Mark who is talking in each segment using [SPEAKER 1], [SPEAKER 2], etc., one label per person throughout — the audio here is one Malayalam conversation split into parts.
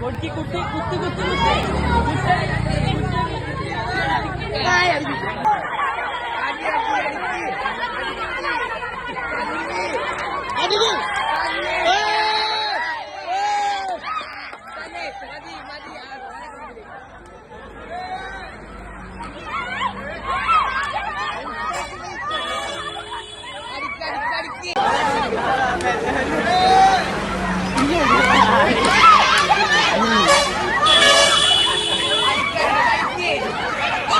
[SPEAKER 1] കൊടുത്തി കുത്തി കുത്തി കുത്തി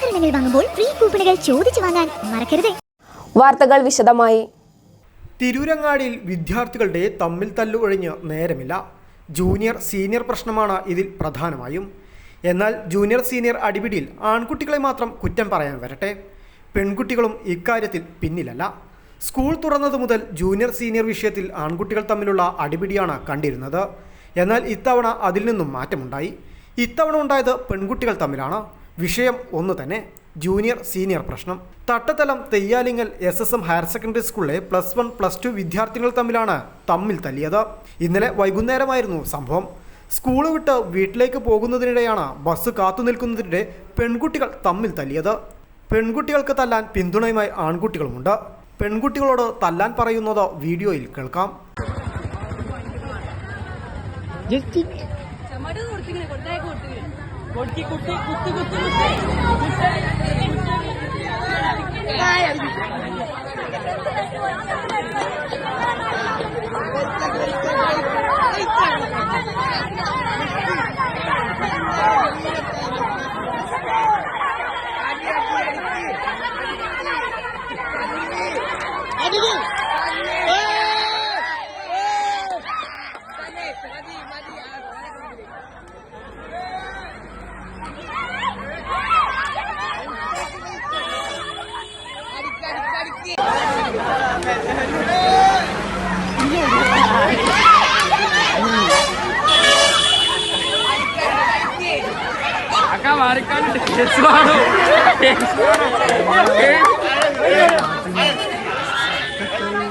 [SPEAKER 2] ആഭരണങ്ങൾ വാങ്ങുമ്പോൾ ഫ്രീ കൂപ്പണുകൾ ചോദിച്ചു വാങ്ങാൻ മറക്കരുത്.
[SPEAKER 3] വാർത്തകൾ വിശദമായി.
[SPEAKER 4] തിരൂരങ്ങാടിയിൽ വിദ്യാർത്ഥികളുടെ തമ്മിൽ തല്ലുകൊഴിഞ്ഞ് നേരമില്ല. ജൂനിയർ സീനിയർ പ്രശ്നമാണ് ഇതിൽ പ്രധാനമായും. എന്നാൽ ജൂനിയർ സീനിയർ അടിപിടിയിൽ ആൺകുട്ടികളെ മാത്രം കുറ്റം പറയാൻ വരട്ടെ. പെൺകുട്ടികളും ഇക്കാര്യത്തിൽ പിന്നിലല്ല. സ്കൂൾ തുറന്നതു മുതൽ ജൂനിയർ സീനിയർ വിഷയത്തിൽ ആൺകുട്ടികൾ തമ്മിലുള്ള അടിപിടിയാണ് കണ്ടിരുന്നത്. എന്നാൽ ഇത്തവണ അതിൽ നിന്നും മാറ്റമുണ്ടായി. ഇത്തവണ ഉണ്ടായത് പെൺകുട്ടികൾ തമ്മിലാണ്. വിഷയം ഒന്ന് തന്നെ ജൂനിയർ സീനിയർ പ്രശ്നം. Thattathalam Theyyalingal S S M higher secondary സ്കൂളിലെ പ്ലസ് വൺ പ്ലസ് ടു വിദ്യാർത്ഥികൾ തമ്മിലാണ് തമ്മിൽ തല്ലിയത്. ഇന്നലെ വൈകുന്നേരമായിരുന്നു സംഭവം. സ്കൂൾ വിട്ട് വീട്ടിലേക്ക് പോകുന്നതിനിടെയാണ് ബസ് കാത്തു നിൽക്കുന്നതിനിടെ പെൺകുട്ടികൾ തമ്മിൽ തല്ലിയത്. പെൺകുട്ടികൾക്ക് തല്ലാൻ പിന്തുണയുമായി ആൺകുട്ടികളുമുണ്ട്. പെൺകുട്ടികളോട് തല്ലാൻ പറയുന്നത് വീഡിയോയിൽ കേൾക്കാം.
[SPEAKER 1] ജസ്റ്റ് കൊടുത്തിങ്ങനെ. করতে করতে করতে করতে করতে あ
[SPEAKER 5] れかね